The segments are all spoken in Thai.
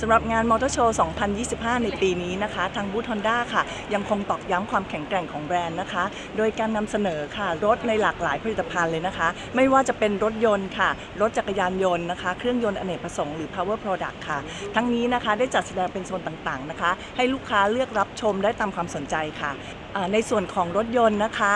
สำหรับงานมอเตอร์โชว์ 2025 ในปีนี้นะคะ ทางบูธฮอนด้าค่ะ ยังคงตอกย้ำความแข็งแกร่งของแบรนด์นะคะ โดยการนำเสนอค่ะ รถในหลากหลายผลิตภัณฑ์เลยนะคะ ไม่ว่าจะเป็นรถยนต์ค่ะ รถจักรยานยนต์นะคะ เครื่องยนต์อเนกประสงค์หรือ power product ค่ะ ทั้งนี้นะคะได้จัดแสดงเป็นโซนต่างๆนะคะ ให้ลูกค้าเลือกรับชมได้ตามความสนใจค่ะในส่วนของรถยนต์นะคะ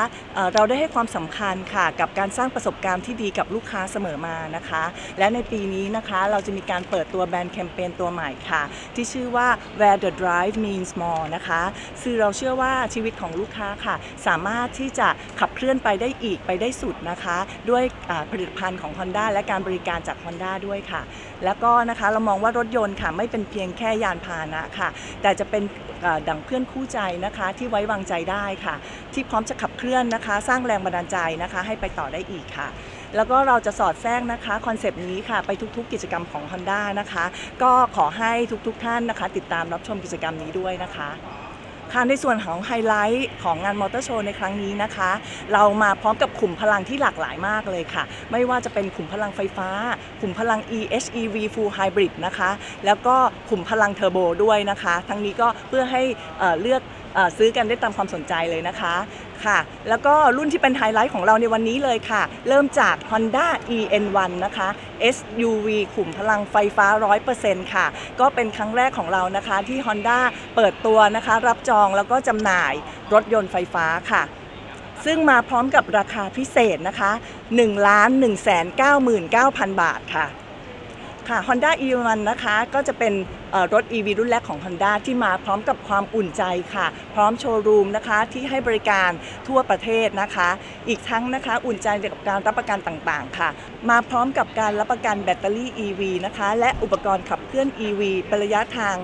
เราได้ให้ความสำคัญค่ะกับการสร้างประสบการณ์ที่ดีกับลูกค้าเสมอมานะคะ และในปีนี้นะคะเราจะมีการเปิดตัวแบรนด์แคมเปญตัวใหม่ค่ะ ที่ชื่อว่า Where the Drive Means More นะคะซึ่งเราเชื่อว่าชีวิตของลูกค้าค่ะ สามารถที่จะขับเคลื่อนไปได้อีกไปได้สุดนะคะ ด้วยผลิตภัณฑ์ของ Honda และการบริการจาก Honda ด้วยค่ะ แล้วก็นะคะเรามองว่ารถยนต์ค่ะไม่เป็นเพียงแค่ยานพาหนะค่ะ แต่จะเป็นดั่งเพื่อนคู่ใจนะคะที่ไว้วางใจได้ค่ะ ที่พร้อมจะขับเคลื่อนนะคะ สร้างแรงบันดาลใจนะคะ ให้ไปต่อได้อีกค่ะ แล้วก็เราจะสอดแทรกนะคะคอนเซปต์นี้ค่ะไปทุกๆ กิจกรรมของ Honda นะคะ ก็ขอให้ทุกๆ ท่านนะคะ ติดตามรับชมกิจกรรมนี้ด้วยนะคะค่ะในส่วนของไฮไลท์ของงานมอเตอร์โชว์ในครั้งนี้นะคะ เรามาพร้อมกับขุมพลังที่หลากหลายมากเลยค่ะ ไม่ว่าจะเป็นขุมพลังไฟฟ้า ขุมพลัง EHEV Full Hybrid นะคะ แล้วก็ขุมพลังเทอร์โบด้วยนะคะ ทั้งนี้ก็เพื่อให้เเลือกอซื้อกันได้ตามความสนใจเลยนะคะ ค่ะ แล้วก็รุ่นที่เป็นไฮไลท์ของเราในวันนี้เลยค่ะ เริ่มจาก Honda EN1 นะคะ SUV ขุมพลังไฟฟ้า 100%ค่ะ ก็เป็นครั้งแรกของเรานะคะที่ Honda เปิดตัวนะคะ รับจองแล้วก็จำหน่ายรถยนต์ไฟฟ้าค่ะซึ่งมาพร้อมกับราคาพิเศษนะคะ 1 1 9 9 0 0 0 บาทค่ะ ค่ะ Honda e1 นะคะก็จะเป็นเอ่อรถ EV รุ่นแรกของ Honda ที่มาพร้อมกับความอุ่นใจค่ะ พร้อมโชว์รูมนะคะที่ให้บริการทั่วประเทศนะคะ อีกทั้งนะคะอุ่นใจเกับการรับประกันต่างๆ ค่ะ มาพร้อมกับการรับประกันแบตเตอรี่ EV นะคะ และอุปกรณ์ขับเคลื่อน EV เป็นระยะทาง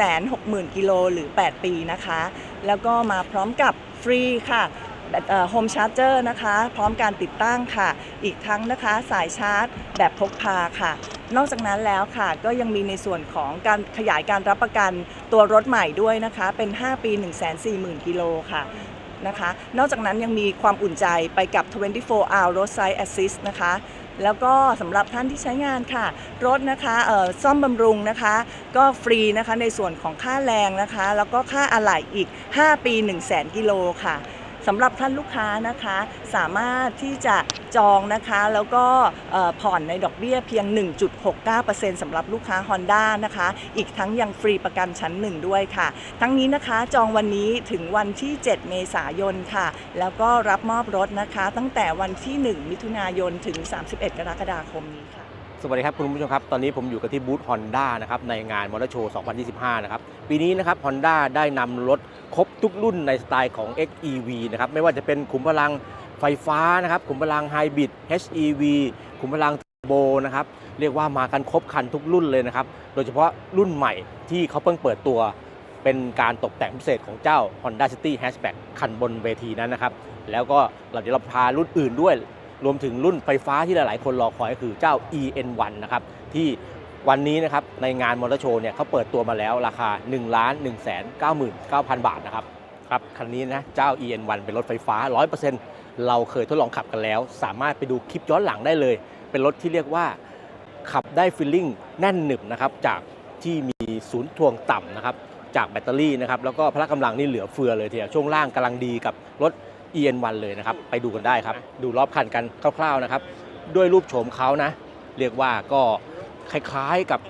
160,000 กิโลหรือ 8 ปีนะคะ แล้วก็มาพร้อมกับฟรีค่ะ โฮมชาร์เจอร์นะคะ พร้อมการติดตั้งค่ะ อีกทั้งนะคะสายชาร์จ แบบพกพาค่ะ นอกจากนั้นแล้วค่ะ ก็ยังมีในส่วนของการขยายการรับประกันตัวรถใหม่ด้วยนะคะ เป็น 5 ปี 140,000กิโลค่ะนะคะ นอกจากนั้นยังมีความอุ่นใจไปกับ 24 hour roadside assist นะคะแล้วก็สำหรับท่านที่ใช้งานค่ะ รถนะคะซ่อมบำรุงนะคะ ก็ฟรีนะคะในส่วนของค่าแรงนะคะ แล้วก็ค่าอะไหล่อีก 5 ปี 1 0 0 0 0แกิโลค่ะ สำหรับท่านลูกค้านะคะสามารถที่จะจองนะคะแล้วก็ผ่อนในดอกเบี้ยเพียง 1.69%สำหรับลูกค้า Honda นะคะ อีกทั้งยังฟรีประกันชั้นหนึ่งด้วยค่ะ ทั้งนี้นะคะจองวันนี้ถึงวันที่ 7 เมษายนค่ะ แล้วก็รับมอบรถนะคะ ตั้งแต่วันที่ 1 มิถุนายนถึง 31 กรกฎาคมนี้ค่ะ สวัสดีครับคุณผู้ชมครับ ตอนนี้ผมอยู่กันที่บูธ Honda นะครับในงานมอเตอร์โชว์ 2025 นะครับ ปีนี้นะครับ Honda ได้นำรถครบทุกรุ่นในสไตล์ของ XEV นะครับ ไม่ว่าจะเป็นขุมพลังไฟฟ้านะครับ ขุมพลังไฮบริด HEV ขุมพลังเทอร์โบนะครับ เรียกว่ามากันครบคันทุกรุ่นเลยนะครับ โดยเฉพาะรุ่นใหม่ที่เขาเพิ่งเปิดตัว เป็นการตกแต่งพิเศษของเจ้า Honda City Hatchback คันบนเวทีนั้นนะครับ แล้วก็เราจะเราพารุ่นอื่นด้วย รวมถึงรุ่นไฟฟ้าที่หลาย ๆ คนรอคอยก็คือเจ้า EN1 นะครับที่วันนี้นะครับในงานมอเตอร์โชว์เนี่ยเขาเปิดตัวมาแล้วราคา 1 1 9 9 9 0 0 0 บาทนะครับครับคันนี้นะเจ้า EN1 เป็นรถไฟฟ้า 100%เราเคยทดลองขับกันแล้ว สามารถไปดูคลิปย้อนหลังได้เลย เป็นรถที่เรียกว่าขับได้ฟีลลิ่งแน่นหนึบนะครับจากที่มีศูนย์ทวงต่ำนะครับจากแบตเตอรี่นะครับแล้วก็พละกำลังนี่เหลือเฟือเลยทีเดียวช่วงล่างกำลังดีกับรถ EN1 เลยนะครับ ไปดูกันได้ครับ ดูรอบคันกันคร่าวๆนะครับ ด้วยรูปโฉมเขานะ เรียกว่าก็คล้ายๆกับ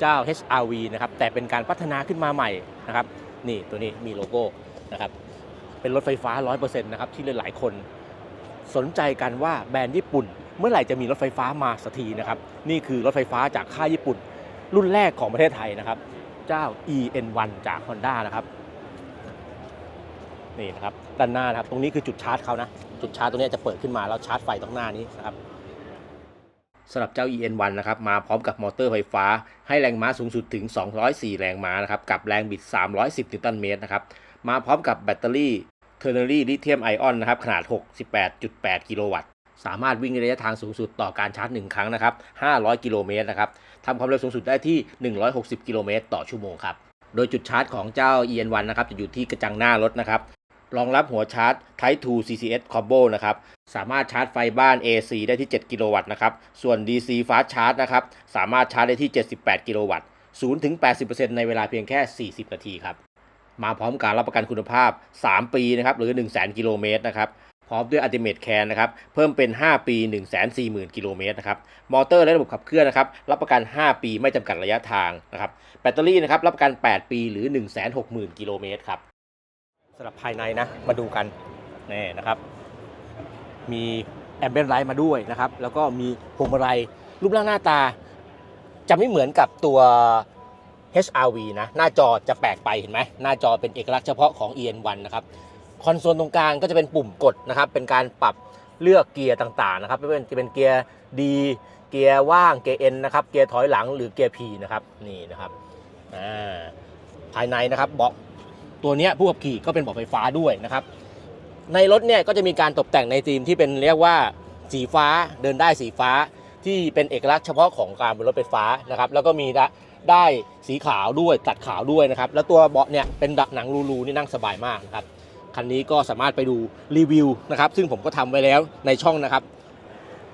เจ้า HRV นะครับ แต่เป็นการพัฒนาขึ้นมาใหม่นะครับ นี่ตัวนี้มีโลโก้นะครับ เป็นรถไฟฟ้า 100%นะครับ ที่หลายๆ คนสนใจกันว่าแบรนด์ญี่ปุ่น เมื่อไหร่จะมีรถไฟฟ้ามาสักทีนะครับ นี่คือรถไฟฟ้าจากค่ายญี่ปุ่น รุ่นแรกของประเทศไทยนะครับ เจ้า EN1 จาก Honda นะครับ นี่นะครับ ด้านหน้านะครับ ตรงนี้คือจุดชาร์จเขานะ จุดชาร์จตรงนี้จะเปิดขึ้นมาแล้วชาร์จไฟตรงหน้านี้นะครับสำหรับเจ้า EN1 นะครับมาพร้อมกับมอเตอร์ไฟฟ้า ให้แรงม้าสูงสุดถึง 204 แรงม้านะครับกับแรงบิด 310นิวตันเมตรนะครับมาพร้อมกับแบตเตอรี่ t e r n a r y Lithium Ion นะครับขนาด 68.8 กิโลวัตต์ สามารถวิ่งระยะทางสูงสุดต่อการชาร์จ 1 ครั้งนะครับ 500 กิโลเมตรนะครับทำความเร็วสูงสุดได้ที่ 160 กิโลเมตรต่อชั่วโมงครับ โดยจุดชาร์จของเจ้า EN1 นะครับจะอยู่ที่กระจังหน้ารถนะครับ รองรับหัวชาร์จ Type 2 CCS Combo นะครับ สามารถชาร์จไฟบ้าน AC ได้ที่ 7 กิโลวัตต์นะครับ ส่วน DC Fast Charge นะครับ สามารถชาร์จได้ที่ 78 กิโลวัตต์0ถึง80%ในเวลาเพียงแค่ 40 นาทีครับ มาพร้อมการรับประกันคุณภาพ 3 ปีนะครับ หรือ 100,000 กิโลเมตรนะครับ พร้อมด้วย Ultimate Care นะครับ เพิ่มเป็น 5 ปี 140,000 กิโลเมตรนะครับ มอเตอร์และระบบขับเคลื่อนนะครับ รับประกัน 5 ปีไม่จำกัดระยะทางนะครับ แบตเตอรี่นะครับ รับประกัน 8 ปี หรือ 160,000 กิโลเมตรครับ สำหรับภายในนะมาดูกันนี่นะครับ มีแอมเบนไลท์มาด้วยนะครับ แล้วก็มีพวงมาลัยรูปร่างหน้าตา จะไม่เหมือนกับตัว HRV นะ หน้าจอจะแปลกไปเห็นไหมหน้าจอเป็นเอกลักษณ์เฉพาะของ EN1 นะครับคอนโซลตรงกลางก็จะเป็นปุ่มกดนะครับ เป็นการปรับเลือกเกียร์ต่างๆนะครับไม่ว่าจะเป็นเกียร์ D เกียร์ว่างเกียร์ N นะครับเกียร์ถอยหลังหรือเกียร์ P นะครับนี่นะครับอ่าภายในนะครับเบาะ ตัวนี้ผู้ขับขี่ก็เป็นเบาะไฟฟ้าด้วยนะครับในรถเนี่ยก็จะมีการตกแต่งในธีมที่เป็นเรียกว่าสีฟ้าเดินได้สีฟ้าที่เป็นเอกลักษณ์เฉพาะของการบนรถไฟฟ้านะครับแล้วก็มีได้สีขาวด้วยตัดขาวด้วยนะครับแล้วตัวเบาะเนี่ยเป็นดักหนังรูๆนี่นั่งสบายมากนะครับคันนี้ก็สามารถไปดูรีวิวนะครับซึ่งผมก็ทำไว้แล้วในช่องนะครับ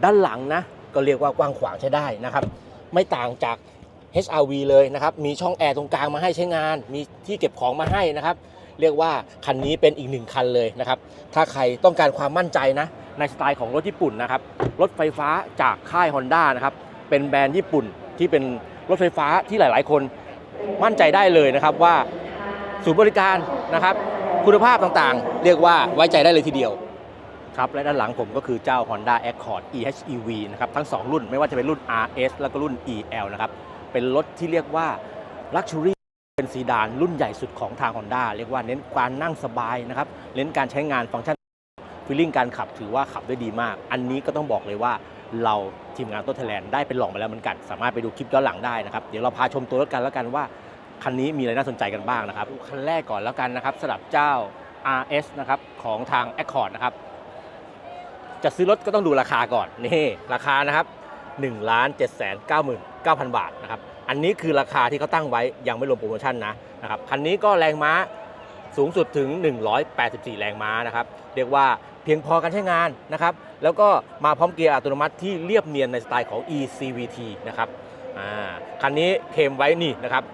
ด้านหลังนะก็เรียกว่ากว้างขวางใช้ได้นะครับ ไม่ต่างจาก HRV เลยนะครับ มีช่องแอร์ตรงกลางมาให้ใช้งาน มีที่เก็บของมาให้นะครับ เรียกว่าคันนี้เป็นอีกหนึ่งคันเลยนะครับ ถ้าใครต้องการความมั่นใจนะ ในสไตล์ของรถญี่ปุ่นนะครับ รถไฟฟ้าจากค่าย Honda นะครับ เป็นแบรนด์ญี่ปุ่นที่เป็นรถไฟฟ้าที่หลาย ๆ คนมั่นใจได้เลยนะครับว่าศูนย์บริการนะครับ คุณภาพต่างๆ เรียกว่าไว้ใจได้เลยทีเดียวครับและด้านหลังผมก็คือเจ้า Honda Accord EHEV นะครับทั้ง 2 รุ่นไม่ว่าจะเป็นรุ่น RS แล้วก็รุ่น EL นะครับ เป็นรถที่เรียกว่า Luxury เป็นซีดานรุ่นใหญ่สุดของทาง Honda เรียกว่าเน้นการนั่งสบายนะครับเน้นการใช้งานฟังก์ชันฟีลลิ่งการขับถือว่าขับได้ดีมาก อันนี้ก็ต้องบอกเลยว่าเราทีมงานต้นไทยแลนด์ได้เป็นลองมาแล้วเหมือนกัน สามารถไปดูคลิปย้อนหลังได้นะครับ เดี๋ยวเราพาชมตัวรถกันแล้วกันว่า คันนี้มีอะไรน่าสนใจกันบ้างนะครับ คันแรกก่อนแล้วกันนะครับสำหรับเจ้า RS นะครับของทาง Accord นะครับ จะซื้อรถก็ต้องดูราคาก่อน นี่ ราคานะครับ1ล้าน7 9 9 0 0 0 9,000 บาทนะครับ อันนี้คือราคาที่เขาตั้งไว้ยังไม่รวมโปรโมชั่นนะนะครับคันนี้ก็แรงม้าสูงสุดถึง 184 แรงม้านะครับ เรียกว่าเพียงพอการใช้งานนะครับ แล้วก็มาพร้อมเกียร์อัตโนมัติที่เรียบเนียนในสไตล์ของ eCVT นะครับคันนี้เคมไว้นี่นะครับ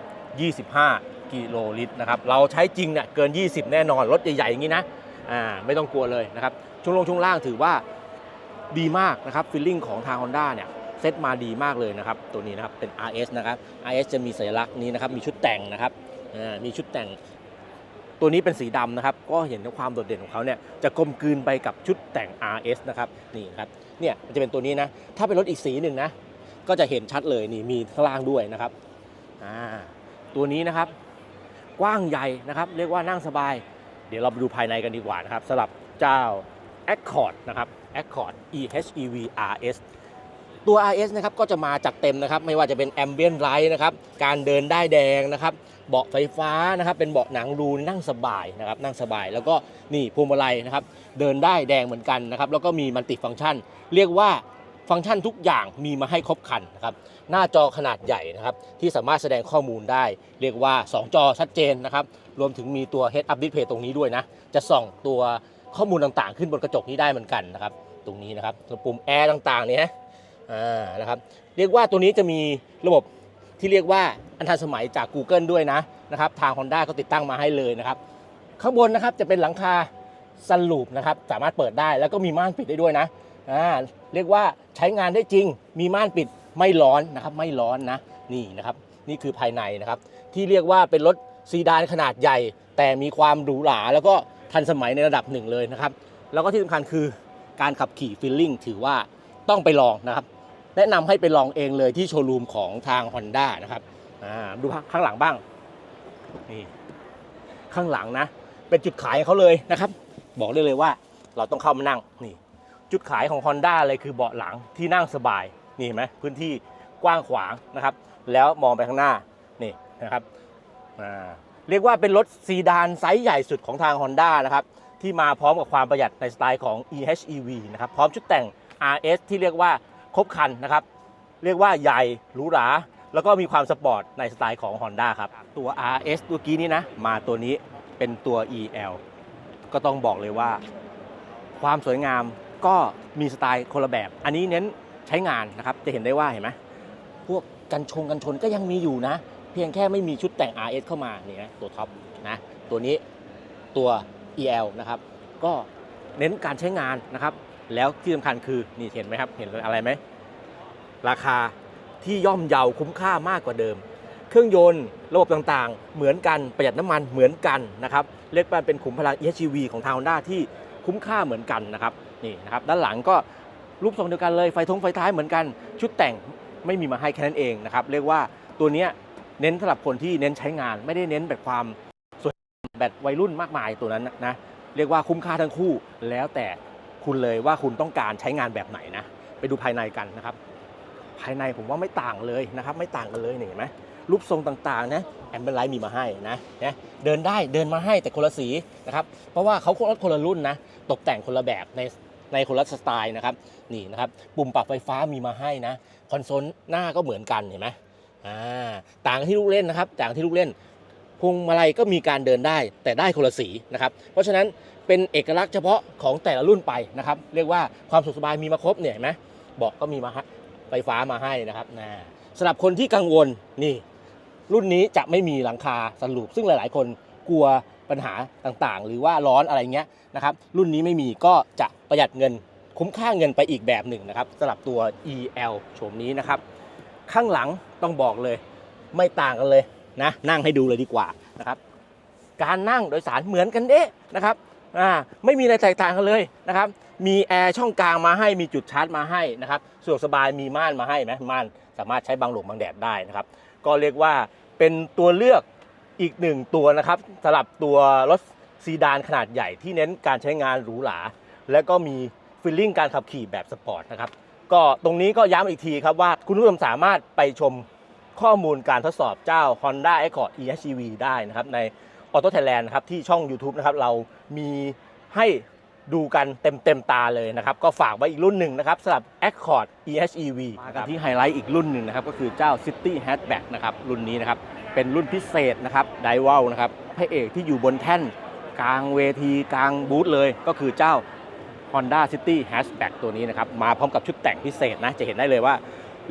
25 กิโลลิตรนะครับ เราใช้จริงเนี่ยเกิน 20 แน่นอน รถใหญ่ๆ อย่างนี้นะไม่ต้องกลัวเลยนะครับ ช่วงลงช่วงล่างถือว่าดีมากนะครับฟีลลิ่งของทาง Honda เนี่ย เซตมาดีมากเลยนะครับ ตัวนี้นะครับเป็น RS นะครับ RS จะมีสัญลักษณ์นี้นะครับ มีชุดแต่งนะครับมีชุดแต่ง ตัวนี้เป็นสีดำนะครับ ก็เห็นความโดดเด่นของเขาเนี่ยจะกลมกลืนไปกับชุดแต่ง RS นะครับนี่ครับเนี่ยมันจะเป็นตัวนี้นะถ้าเป็นรถอีกสีหนึ่งนะก็จะเห็นชัดเลยนี่มีข้างล่างด้วยนะครับตัวนี้นะครับกว้างใหญ่นะครับ เรียกว่านั่งสบาย เดี๋ยวเราไปดูภายในกันดีกว่านะครับสำหรับเจ้า Accord นะครับ Accord EHEV RS ตัว RS นะครับก็จะมาจัดเต็มนะครับ ไม่ว่าจะเป็น Ambient Light นะครับ การเดินได้แดงนะครับ เบาะไฟฟ้านะครับ เป็นเบาะหนังรูนั่งสบายนะครับ นั่งสบาย แล้วก็นี่พวงมาลัยนะครับ เดินได้แดงเหมือนกันนะครับ แล้วก็มีมัลติฟังก์ชัน เรียกว่าฟังก์ชันทุกอย่างมีมาให้ครบคันนะครับ หน้าจอขนาดใหญ่นะครับ ที่สามารถแสดงข้อมูลได้ เรียกว่า 2 จอชัดเจนนะครับ รวมถึงมีตัว Head Up Display ตรงนี้ด้วยนะ จะส่องตัวข้อมูลต่างๆ ขึ้นบนกระจกนี้ได้เหมือนกันนะครับ ตรงนี้นะครับตัวปุ่มแอร์ต่างๆเนี่ย อ่านะครับเรียกว่าตัวนี้จะมีระบบที่เรียกว่าอันทันสมัยจาก Google ด้วยนะนะครับทาง Honda ก็ติดตั้งมาให้เลยนะครับ ข้างบนนะครับจะเป็นหลังคาซันลูปนะครับสามารถเปิดได้แล้วก็มีม่านปิดได้ด้วยนะอ่าเรียกว่าใช้งานได้จริง มีม่านปิดไม่ร้อนนะครับไม่ร้อนนะนี่นะครับนี่คือภายในนะครับ ที่เรียกว่าเป็นรถซีดานขนาดใหญ่ แต่มีความหรูหราแล้วก็ทันสมัยในระดับหนึ่งเลยนะครับ แล้วก็ที่สำคัญคือการขับขี่ฟีลลิ่งถือว่าต้องไปลองนะครับ แนะนำให้ไปลองเองเลยที่โชว์รูมของทาง Honda นะครับดูข้างหลังบ้างนี่ข้างหลังนะ เป็นจุดขายเขาเลยนะครับ บอกได้เลยว่าเราต้องเข้ามานั่งนี่จุดขายของ Honda เลยคือเบาะหลังที่นั่งสบายนี่เห็นไหมพื้นที่กว้างขวางนะครับ แล้วมองไปข้างหน้านี่นะครับเรียกว่าเป็นรถซีดานไซส์ใหญ่สุดของทาง Honda นะครับที่มาพร้อมกับความประหยัดในสไตล์ของ EHEV นะครับพร้อมชุดแต่ง RS ที่เรียกว่า ครบคันนะครับ เรียกว่าใหญ่หรูหรา แล้วก็มีความสปอร์ตในสไตล์ของ Honda ครับ ตัว RS ตัวกี้นี้นะ มาตัวนี้เป็นตัว EL ก็ต้องบอกเลยว่า ความสวยงามก็มีสไตล์คนละแบบ อันนี้เน้นใช้งานนะครับจะเห็นได้ว่าเห็นไหมพวกกันชงกันชนก็ยังมีอยู่นะ เพียงแค่ไม่มีชุดแต่ง RS เข้ามานี่นะตัวท็อปนะตัวนี้ตัว EL นะครับก็เน้นการใช้งานนะครับ แล้วที่สำคัญคือนี่เห็นไหมครับ เห็นอะไรไหม ราคาที่ย่อมเยาคุ้มค่ามากกว่าเดิม เครื่องยนต์ระบบต่างๆ เหมือนกันประหยัดน้ำมันเหมือนกันนะครับเรียกว่าเป็นขุมพลัง EHEV ของทาง Honda ที่คุ้มค่าเหมือนกันนะครับนี่นะครับด้านหลังก็รูปทรงเดียวกันเลยไฟทงไฟท้ายเหมือนกัน ชุดแต่งไม่มีมาให้แค่นั้นเองนะครับเรียกว่าตัวนี้เน้นสำหรับคนที่เน้นใช้งาน ไม่ได้เน้นแบบความสวยแบบวัยรุ่นมากมายตัวนั้นนะเรียกว่าคุ้มค่าทั้งคู่แล้วแต่ คุณเลยว่าคุณต้องการใช้งานแบบไหนนะ ไปดูภายในกันนะครับ ภายในผมว่าไม่ต่างเลยนะครับ ไม่ต่างกันเลยเห็นไหมรูปทรงต่างๆนะแอมเบลไลท์มีมาให้นะนะเดินได้เดินมาให้แต่คนละสีนะครับเพราะว่าเขาคนละคนละรุ่นนะตกแต่งคนละแบบในในคนละสไตล์นะครับนี่นะครับปุ่มปรับไฟฟ้ามีมาให้นะคอนโซลหน้าก็เหมือนกันเห็นไหมอ่าต่างที่ลูกเล่นนะครับต่างที่ลูกเล่นพวงมาลัยก็มีการเดินได้แต่ได้คนละสีนะครับเพราะฉะนั้น เป็นเอกลักษณ์เฉพาะของแต่ละรุ่นไปนะครับ เรียกว่าความสุขสบายมีมาครบเนี่ยเห็นไหมบาะก็มีมาไฟฟ้ามาให้นะครับนะสำหรับคนที่กังวลนี่รุ่นนี้จะไม่มีหลังคาสรุป ซึ่งหลาย ๆ คนกลัวปัญหาต่างๆ หรือว่าร้อนอะไรเงี้ยนะครับรุ่นนี้ไม่มีก็จะประหยัดเงินคุ้มค่าเงินไปอีกแบบหนึ่งนะครับสำหรับตัว EL โฉมนี้นะครับ ข้างหลังต้องบอกเลย ไม่ต่างกันเลยนะนั่งให้ดูเลยดีกว่านะครับการนั่งโดยสารเหมือนกันเด้นะครับ อ่าไม่มีอะไรแตกต่างกันเลยนะครับ มีแอร์ช่องกลางมาให้มีจุดชาร์จมาให้นะครับสะดวกสบายมีม่านมาให้ไหมม่านสามารถใช้บังหลบบังแดดได้นะครับ ก็เรียกว่าเป็นตัวเลือกอีกหนึ่งตัวนะครับสำหรับตัวรถซีดานขนาดใหญ่ที่เน้นการใช้งานหรูหราและก็มีฟีลลิ่งการขับขี่แบบสปอร์ตนะครับก็ตรงนี้ก็ย้ำอีกทีครับว่าคุณผู้ชมสามารถไปชมข้อมูลการทดสอบเจ้า Honda Accord EHEV ได้นะครับใน Auto Thailand นะครับที่ช่อง YouTube นะครับเรามีให้ดูกันเต็มเต็มตาเลยนะครับ ก็ฝากไว้อีกรุ่นหนึ่งนะครับสำหรับ Accord EHEV มากันที่ไฮไลท์อีกรุ่นหนึ่งนะครับ ก็คือเจ้า City Hatchback นะครับ รุ่นนี้นะครับ เป็นรุ่นพิเศษนะครับไดว l นะครับพระเอกที่อยู่บนแท่น กลางเวทีกลางบูธเลย ก็คือเจ้า Honda City Hatchback ตัวนี้นะครับ มาพร้อมกับชุดแต่งพิเศษนะ จะเห็นได้เลยว่า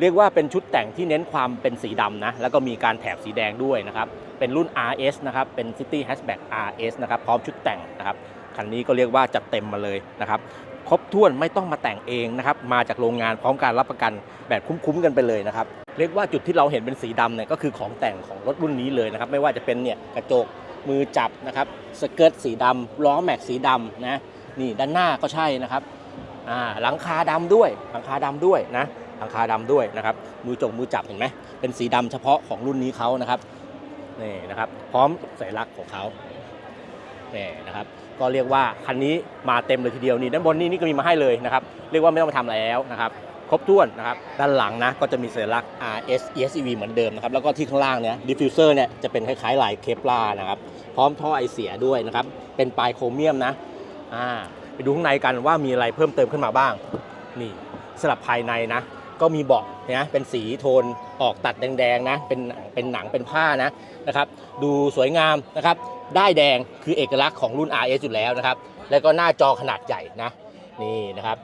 เรียกว่าเป็นชุดแต่งที่เน้นความเป็นสีดำนะแล้วก็มีการแถบสีแดงด้วยนะครับ เป็นรุ่น RS นะครับ เป็น City Hatchback RS นะครับ พร้อมชุดแต่งนะครับ คันนี้ก็เรียกว่าจัดเต็มมาเลยนะครับ ครบถ้วนไม่ต้องมาแต่งเองนะครับ มาจากโรงงานพร้อมการรับประกันแบบคุ้มๆกันไปเลยนะครับ เรียกว่าจุดที่เราเห็นเป็นสีดำเนี่ยก็คือของแต่งของรถรุ่นนี้เลยนะครับ ไม่ว่าจะเป็นเนี่ยกระจก มือจับนะครับ สเกิร์ตสีดำล้อแม็กสีดำนะ นี่ด้านหน้าก็ใช่นะครับอ่าหลังคาดำด้วยหลังคาดำด้วยนะหลังคาดำด้วยนะครับมือจงมือจับเห็นไหมเป็นสีดำเฉพาะของรุ่นนี้เขานะครับ นี่นะครับ พร้อมสัญลักษณ์ของเขานี่นะครับ ก็เรียกว่าคันนี้มาเต็มเลยทีเดียวนี่ด้านบนนี่นี่ก็มีมาให้เลยนะครับ เรียกว่าไม่ต้องมาทำอะไรแล้วนะครับ ครบถ้วนนะครับ ด้านหลังนะก็จะมีสัญลักษณ์ RS ESEV เหมือนเดิมนะครับ แล้วก็ที่ข้างล่างเนี่ยดิฟฟิวเซอร์เนี่ยจะเป็นคล้ายๆลายเคปลานะครับ พร้อมท่อไอเสียด้วยนะครับ เป็นปลายโครเมียมนะ อ่า ไปดูข้างในกันว่ามีอะไรเพิ่มเติมขึ้นมาบ้าง นี่สลับภายในนะ ก็มีเบาะเนะเป็นสีโทน ออกตัดแดงๆนะเป็นเป็นหนังเป็นผ้านะนะครับ ดูสวยงามนะครับ ได้แดงคือเอกลักษณ์ของรุ่น RS อยู่แล้วนะครับ แล้วก็หน้าจอขนาดใหญ่นะนี่นะครับ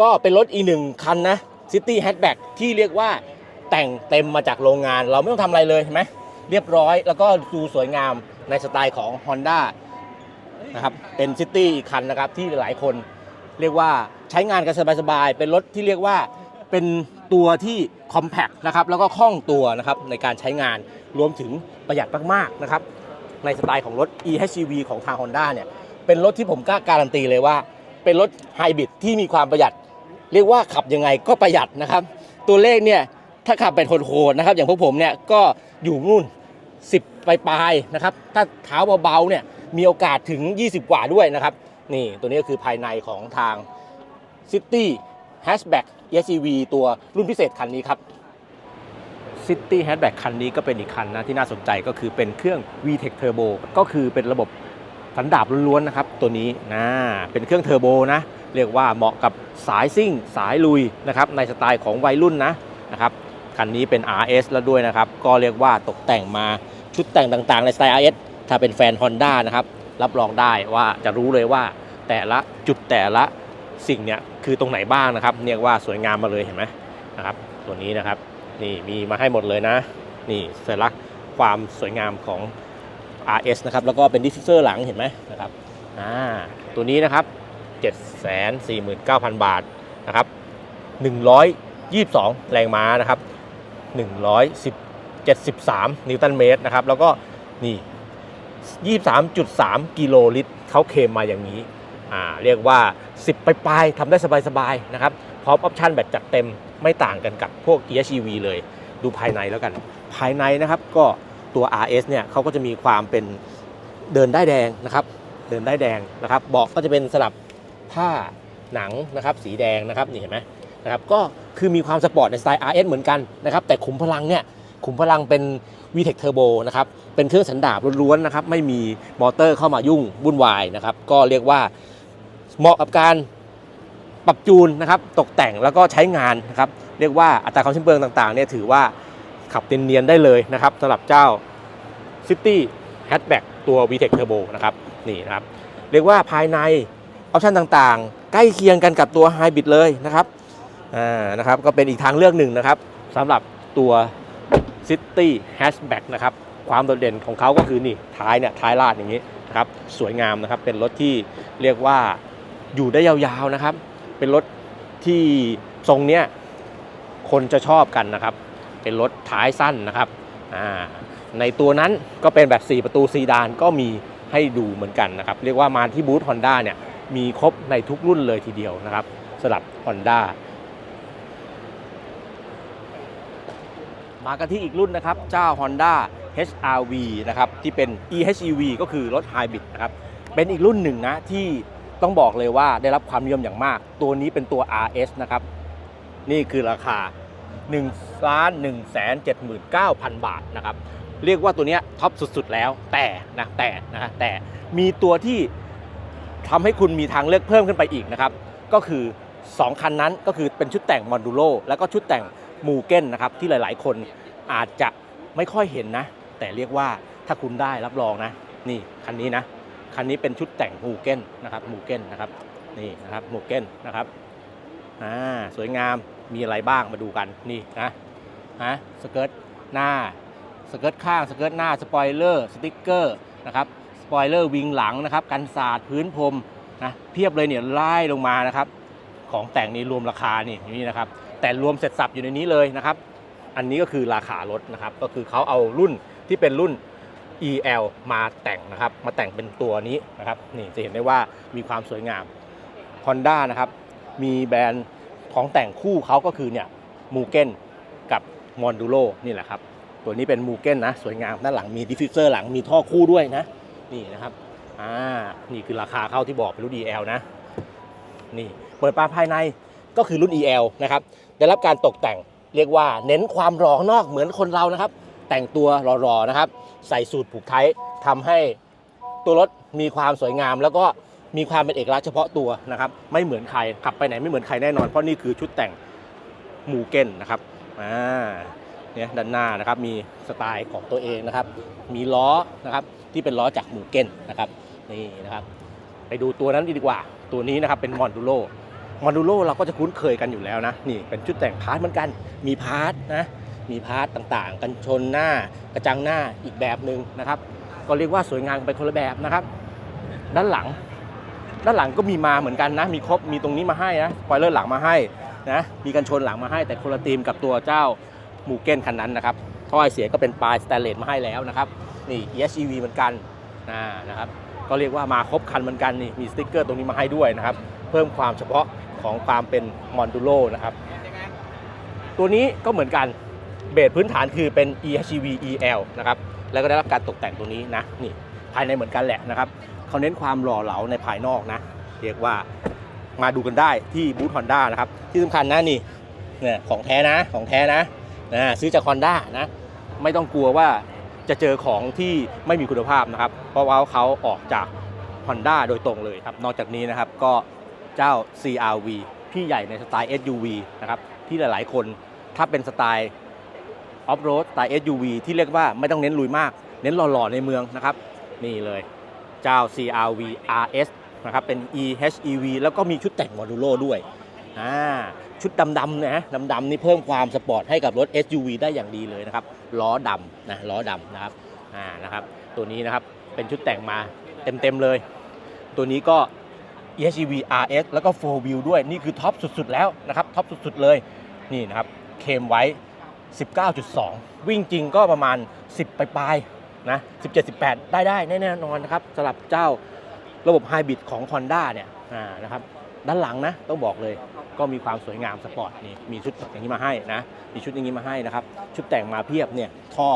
ก็เป็นรถอีกหนึ่งคันนะ City Hatchback ที่เรียกว่าแต่งเต็มมาจากโรงงาน เราไม่ต้องทำอะไรเลยเห็นไหมเรียบร้อย แล้วก็ดูสวยงามในสไตล์ของ Honda นะครับเป็นซิตี้อีกคันนะครับที่หลายคนเรียกว่าใช้งานกันสบายๆ เป็นรถที่เรียกว่าเป็น ตัวที่คอมแพคนะครับแล้วก็คล่องตัวนะครับในการใช้งานรวมถึงประหยัดมากๆนะครับในสไตล์ของรถ eHEV ของทาง Honda เนี่ยเป็นรถที่ผมกล้าการันตีเลยว่า เป็นรถไฮบริดที่มีความประหยัด เรียกว่าขับยังไงก็ประหยัดนะครับ ตัวเลขเนี่ยถ้าขับเป็นโหดๆนะครับ อย่างพวกผมเนี่ยก็อยู่นู่น 10 ปลายๆนะครับ ถ้าเท้าเบาๆเนี่ยมีโอกาสถึง 20 กว่าด้วยนะครับ นี่ตัวนี้ก็คือภายในของทาง City Hatchback SUV ตัวรุ่นพิเศษคันนี้ครับ City Hatchback คันนี้ก็เป็นอีกคันนะที่น่าสนใจก็คือเป็นเครื่อง VTEC Turbo ก็คือเป็นระบบสันดาบล้วนๆนะครับตัวนี้นะเป็นเครื่องเทอร์โบนะเรียกว่าเหมาะกับสายซิ่งสายลุยนะครับในสไตล์ของวัยรุ่นนะนะครับคันนี้เป็น RS แล้วด้วยนะครับก็เรียกว่าตกแต่งมาชุดแต่งต่างๆ ในสไตล์ RS ถ้าเป็นแฟน Honda นะครับรับรองได้ว่าจะรู้เลยว่าแต่ละจุดแต่ละสิ่งเนี่ย คือตรงไหนบ้างนะครับ เรียกว่าสวยงามมาเลยเห็นไหมนะครับ ตัวนี้นะครับนี่มีมาให้หมดเลยนะ นี่สัญลักษณ์ความสวยงามของ RS นะครับ แล้วก็เป็นดิฟฟิเซอร์หลังเห็นไหมนะครับอ่าตัวนี้นะครับ 749,000 บาทนะครับ 122 แรงม้านะครับ 110 73 นิวตันเมตรนะครับ แล้วก็นี่ 23.3 กิโลลิตรเขาเคมมาอย่างนี้ อ่าเรียกว่า 10 ไปปลายทำได้สบายๆนะครับพร้อมออปชันแบบจัดเต็มไม่ต่างกันกับพวก EHEV เลย ดูภายในแล้วกัน ภายในนะครับก็ตัว RS เนี่ยเขาก็จะมีความเป็นเดินได้แดงนะครับ เดินได้แดงนะครับเบาะก็จะเป็นสลับผ้าหนังนะครับสีแดงนะครับนี่เห็นไหมนะครับก็คือมีความสปอร์ตในสไตล์ RS เหมือนกันนะครับแต่ขุมพลังเนี่ยขุมพลังเป็น VTEC Turbo นะครับเป็นเครื่องสันดาปล้วนๆนะครับไม่มีมอเตอร์เข้ามายุ่งวุ่นวายนะครับก็เรียกว่า เหมาะกับการปรับจูนนะครับตกแต่งแล้วก็ใช้งานนะครับเรียกว่าอัตราความสิ้นเปลืองต่างๆเนี่ยถือว่าขับเนียนๆได้เลยนะครับสำหรับเจ้า City Hatchback ตัว VTEC Turbo นะครับนี่นะครับเรียกว่าภายในออปชันต่างๆ ใกล้เคียงกันกับตัว Hybrid เลยนะครับอ่านะครับก็เป็นอีกทางเลือกหนึ่งนะครับสำหรับตัว City Hatchback นะครับความโดดเด่นของเขาก็คือนี่ท้ายเนี่ยท้ายลาดอย่างนี้นะครับสวยงามนะครับเป็นรถที่เรียกว่า อยู่ได้ยาวๆนะครับ เป็นรถที่ทรงเนี้ยคนจะชอบกันนะครับ เป็นรถท้ายสั้นนะครับอ่าในตัวนั้นก็เป็นแบบ 4 ประตูซีดานก็มีให้ดูเหมือนกันนะครับ เรียกว่ามาที่บูธ Honda เนี่ยมีครบในทุกรุ่นเลยทีเดียวนะครับสำหรับ Honda มากันที่อีกรุ่นนะครับ เจ้า Honda HRV นะครับ ที่เป็น EHEV ก็คือรถไฮบริดนะครับ เป็นอีกรุ่นหนึ่งนะที่ ต้องบอกเลยว่าได้รับความนิยมอย่างมาก ตัวนี้เป็นตัว RS นะครับ นี่คือราคา1ล้าน1 7 9 0 0 0บาทนะครับ เรียกว่าตัวนี้ท็อปสุดๆ แล้ว แต่นะแต่นะแต่มีตัวที่ทำให้คุณมีทางเลือกเพิ่มขึ้นไปอีกนะครับ ก็คือ 2 คันนั้นก็คือเป็นชุดแต่งมอนดูโ o แล้วก็ชุดแต่งมูเก้นนะครับ ที่หลายๆ คนอาจจะไม่ค่อยเห็นนะ แต่เรียกว่าถ้าคุณได้รับรองนะ นี่คันนี้นะ คันนี้เป็นชุดแต่งมูเก้นนะครับมูเก้นนะครับนี่นะครับมูเก้นนะครับอ่าสวยงามมีอะไรบ้างมาดูกันนี่นะฮะสเกิร์ตหน้าสเกิร์ตข้างสเกิร์ตหน้าสปอยเลอร์สติ๊กเกอร์นะครับสปอยเลอร์วิงหลังนะครับกันสาดพื้นพรมนะเพียบเลยเนี่ยไล่ลงมานะครับ ของแต่งนี้รวมราคานี่อยู่นี้นะครับ แต่รวมเสร็จสับอยู่ในนี้เลยนะครับ อันนี้ก็คือราคารถนะครับ ก็คือเขาเอารุ่นที่เป็นรุ่น EL มาแต่งนะครับ มาแต่งเป็นตัวนี้นะครับ นี่จะเห็นได้ว่ามีความสวยงาม Honda นะครับ มีแบรนด์ของแต่งคู่เขาก็คือเนี่ยมูเก้นกับมอนดูโ o นี่แหละครับ ตัวนี้เป็นมูเก้นนะ สวยงามด้านหลังมีดิฟฟิวเซอร์หลังมีท่อคู่ด้วยนะ นี่นะครับ อ่า นี่คือราคาเข้าที่บอกเป็นรุ่น EL นะ นี่ เปิดปาภายในก็คือรุ่น EL นะครับ ได้รับการตกแต่งเรียกว่าเน้นความหล่อข้างนอกเหมือนคนเรานะครับ แต่งตัวหล่อๆนะครับ ใส่สูตรผูกไทยทำให้ตัวรถมีความสวยงาม แล้วก็มีความเป็นเอกลักษณ์เฉพาะตัวนะครับ ไม่เหมือนใครขับไปไหนไม่เหมือนใครแน่นอนเพราะนี่คือชุดแต่งหมูเก้นนะครับอ่าเนี่ยด้านหน้านะครับมีสไตล์ของตัวเองนะครับ มีล้อนะครับที่เป็นล้อจากหมูเก้นนะครับนี่นะครับ ไปดูตัวนั้นดีกว่า ตัวนี้นะครับเป็นมอนดูโ o มอนดูโ o เราก็จะคุ้นเคยกันอยู่แล้วนะนี่เป็นชุดแต่งพาร์ทเหมือนกันมีพาร์ทนะ มีพาร์ทต่างๆ กันชนหน้ากระจังหน้าอีกแบบหนึ่งนะครับ ก็เรียกว่าสวยงามไปคนละแบบนะครับ ด้านหลัง ด้านหลังก็มีมาเหมือนกันนะ มีครบมีตรงนี้มาให้นะสปอยเลอร์หลังมาให้นะมีกันชนหลังมาให้แต่คนละธีมกับตัวเจ้ามูเก้นคันนั้นนะครับท่อไอเสียก็เป็นปลายสแตนเลสมาให้แล้วนะครับนี่ ESCV เหมือนกันนะนะครับก็เรียกว่ามาครบคันเหมือนกันนี่มีสติ๊กเกอร์ตรงนี้มาให้ด้วยนะครับ เพิ่มความเฉพาะของความเป็นมอนดูโ o นะครับ ตัวนี้ก็เหมือนกัน เบสพื้นฐานคือเป็น e h v EL นะครับ แล้วก็ได้รับการตกแต่งตัวนี้นะ นี่ภายในเหมือนกันแหละนะครับ เขาเน้นความหล่อเหลาในภายนอกนะ เรียกว่ามาดูกันได้ที่บูธฮอนด้านะครับ ที่สำคัญนะนี่เนี่ยของแท้นะ ของแท้นะนะซื้อจากฮอนด้านะ ไม่ต้องกลัวว่าจะเจอของที่ไม่มีคุณภาพนะครับ เพราะว่าเขาออกจาก Honda โดยตรงเลยครับ นอกจากนี้นะครับก็เจ้า CRV พี่ใหญ่ในสไตล์ SUV นะครับ ที่หลายๆ คนถ้าเป็นสไตล์ ออฟโรดสไตล์ SUV ที่เรียกว่าไม่ต้องเน้นลุยมาก เน้นหล่อๆในเมืองนะครับ นี่เลยเจ้า CRV RS นะครับเป็น EHEV แล้วก็มีชุดแต่งมอดูโ o ด้วยอ่าชุดดำๆนะดำๆนี่เพิ่มความสปอร์ตให้กับรถ SUV ได้อย่างดีเลยนะครับล้อดำนะล้อดำนะครับอ่านะครับ ตัวนี้นะครับเป็นชุดแต่งมาเต็มๆเลย ตัวนี้ก็ EHEV RS แล้วก็ 4 wheel ด้วย นี่คือท็อปสุดๆแล้วนะครับท็อปสุดๆเลยนี่นะครับเคมไว้ 19.2 วิ่งจริงก็ประมาณ 10 ปลายๆนะ 17 18 ได้ได้แน่นอนนะครับสำหรับเจ้าระบบไฮบริดของ Honda เนี่ยนะครับด้านหลังนะต้องบอกเลยก็มีความสวยงามสปอร์ตนี่มีชุดอย่างนี้มาให้นะมีชุดอย่างนี้มาให้นะครับชุดแต่งมาเพียบเนี่ยท่อ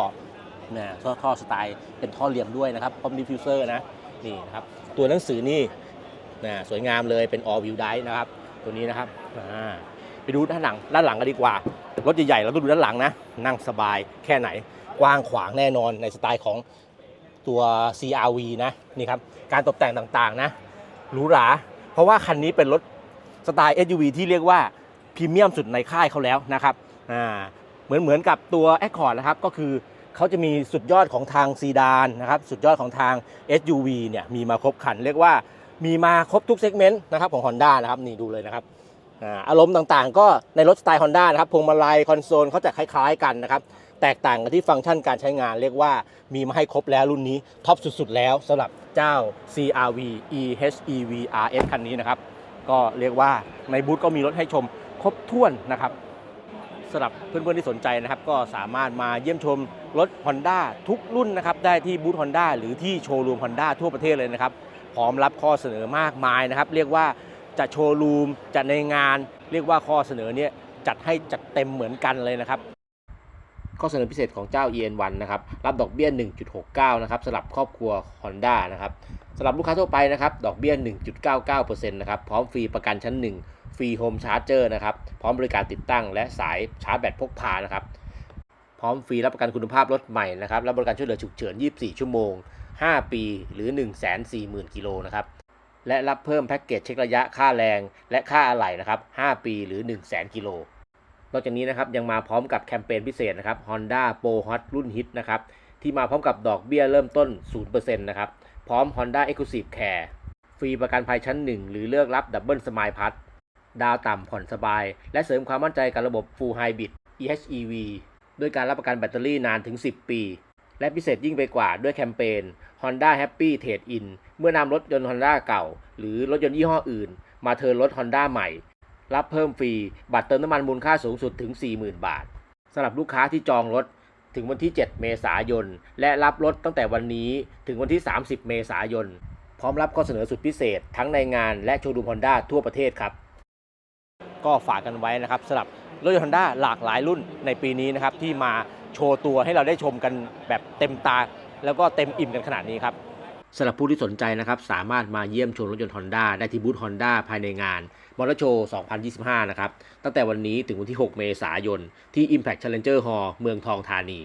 เนี่ยท่อท่อสไตล์เป็นท่อเหลี่ยมด้วยนะครับพร้อมดิฟฟิวเซอร์นะนี่นะครับตัวหนังสือนี่นะสวยงามเลยเป็น all wheel drive นะครับตัวนี้นะครับอ่า ไปดูด้านหลัง ด้านหลังกันดีกว่า รถใหญ่ๆเราต้องดูด้านหลังนะ นั่งสบายแค่ไหน กว้างขวางแน่นอนในสไตล์ของตัว CRV นะนี่ครับ การตกแต่งต่างๆนะหรูหรา เพราะว่าคันนี้เป็นรถสไตล์ SUV ที่เรียกว่าพรีเมียมสุดในค่ายเขาแล้วนะครับอ่าเหมือนเหมือนกับตัว Accord นะครับก็คือเขาจะมีสุดยอดของทางซีดานนะครับสุดยอดของทาง SUV เนี่ยมีมาครบคัน เรียกว่ามีมาครบทุกเซกเมนต์นะครับของ Honda นะครับนี่ดูเลยนะครับ อาอารมณ์ต่างๆ ก็ในรถสไตล์ Honda นะครับพวงมาลัยคอนโซลเขาจะคล้ายๆกันนะครับ แตกต่างกันที่ฟังก์ชันการใช้งานเรียกว่ามีมาให้ครบแล้วรุ่นนี้ท็อปสุดๆ แล้วสำหรับเจ้า CRV EHEV RS คันนี้นะครับ ก็เรียกว่าในบูธก็มีรถให้ชมครบถ้วนนะครับสำหรับเพื่อนๆที่สนใจนะครับ ก็สามารถมาเยี่ยมชมรถ Honda ทุกรุ่นนะครับได้ที่บูธ Honda หรือที่โชว์รูม Honda ทั่วประเทศเลยนะครับพร้อมรับข้อเสนอมากมายนะครับ เรียกว่า จะโชว์รูมจะในงาน เรียกว่าข้อเสนอเนี่ยจัดให้จัดเต็มเหมือนกันเลยนะครับ ข้อเสนอพิเศษของเจ้า EN1 นะครับรับดอกเบี้ย 1.69 นะครับสำหรับครอบครัว Honda นะครับสำหรับลูกค้าทั่วไปนะครับดอกเบี้ย 1.99%นะครับพร้อมฟรีประกันชั้น 1 ฟรีโฮมชาร์จเจอร์นะครับพร้อมบริการติดตั้งและสายชาร์จแบตพกพานะครับพร้อมฟรีรับประกันคุณภาพรถใหม่นะครับและบริการช่วยเหลือฉุกเฉิน 24 ชั่วโมง 5 ปีหรือ 140,000 กิโลนะครับ และรับเพิ่มแพ็กเกจเช็คระยะค่าแรง และค่าอะไหล่นะครับ 5 ปีหรือ 100,000กิโล นอกจากนี้นะครับยังมาพร้อมกับแคมเปญพิเศษนะครับ Honda Pro Hot รุ่นฮิตนะครับที่มาพร้อมกับดอกเบี้ยเริ่มต้น 0%นะครับ พร้อม Honda Exclusive Care ฟรีประกันภัยชั้น 1 หรือเลือกรับดับเบิลสม l e พัทดาวต่ำผ่อนสบาย และเสริมความมั่นใจกับระบบ Full Hybrid EHEV ด้วยการรับประกันแบตเตอรี่นานถึง 10 ปี และพิเศษยิ่งไปกว่าด้วยแคมเปญ Honda Happy Trade In เมื่อนำรถยนต์ Honda เก่า หรือรถยนต์ยี่ห้ออื่น มาเทิร์นรถ Honda ใหม่ รับเพิ่มฟรี บัตรเติมน้ำมันมูลค่าสูงสุดถึง 40,000 บาทสำหรับลูกค้าที่จองรถถึงวันที่ 7 เมษายน และรับรถตั้งแต่วันนี้ถึงวันที่ 30 เมษายน พร้อมรับข้อเสนอสุดพิเศษ ทั้งในงานและโชว์รูมฮอนด้าทั่วประเทศครับ ก็ฝากกันไว้นะครับสำหรับรถยนต์ฮอนด้าหลากหลายรุ่นในปีนี้นะครับที่มา โชว์ตัวให้เราได้ชมกันแบบเต็มตา แล้วก็เต็มอิ่มกันขนาดนี้ครับสำหรับผู้ที่สนใจนะครับ สามารถมาเยี่ยมชมรถยนต์ Honda ได้ที่บูธ Honda ภายในงานมอเตอร์โชว์ 2025 นะครับ ตั้งแต่วันนี้ถึงวันที่ 6 เมษายน ที่ Impact Challenger Hall เมืองทองธานี